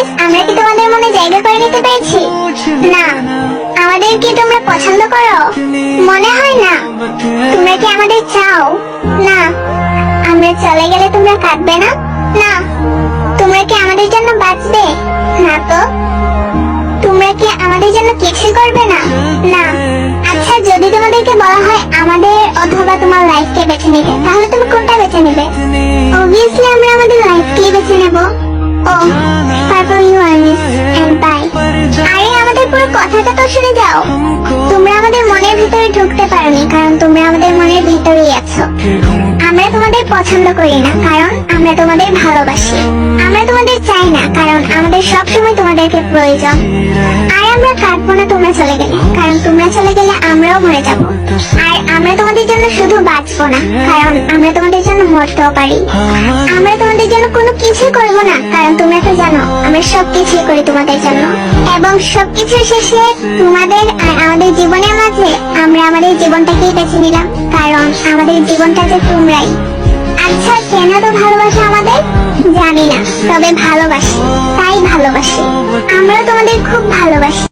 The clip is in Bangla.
আমরা কি তোমাদের মনে জায়গা করে নিতে পেরেছি? না। আমাদের কি তোমরা পছন্দ করো। মনে হয় না। তোমরা কি আমাদের চাও? না। আমরা চলে গেলে তোমরা কাঁদবে না? না। তোমরা কি আমাদের জন্য বাঁচবে? না তো। তোমরা কি আমাদের জন্য কিছু করবে না? না। আচ্ছা যদি তোমাদেরকে বলা হয় আমাদের অথবা তোমার লাইফকে বেছে নিতে, তাহলে তুমি কোনটা বেছে নেবে? অবভিয়াসলি আমরা আমাদের লাইফকেই বেছে নেব। ও। কারণ তোমরা আমাদের মনের ভিতরেই আছো। আমরা তোমাদের পছন্দ করি না, কারণ আমরা তোমাদের ভালোবাসি। আমরা তোমাদের চাই না, কারণ আমাদের সবসময় তোমাদেরকে প্রয়োজন। আর আমরা কাঁদবো না, তোমরা চলে গেলে। কারণ তোমরা চলে গেলে আমরাও মরে যাব। আর আমরা তোমাদের জন্য শুধু বাঁচবো না, কারণ আমরা তোমাদের জন্য মরতেও পারি। আমরা তোমাদের জন্য কোনো কিছু করব না, কারণ তোমরা তো জানো, আমরা সবকিছুই করি তোমাদের জন্য। এবং সবকিছু শেষে তোমাদের আর আমাদের জীবনের মাঝে আমরা আমাদের জীবনটাকেই বেছে নিলাম, কারণ আমাদের জীবনটা যে তোমরাই। আচ্ছা কেন তো ভালোবাসা আমাদের? জানি না, তবে ভালোবাসি, তাই ভালোবাসি। আমরা তোমাদের খুব ভালোবাসি।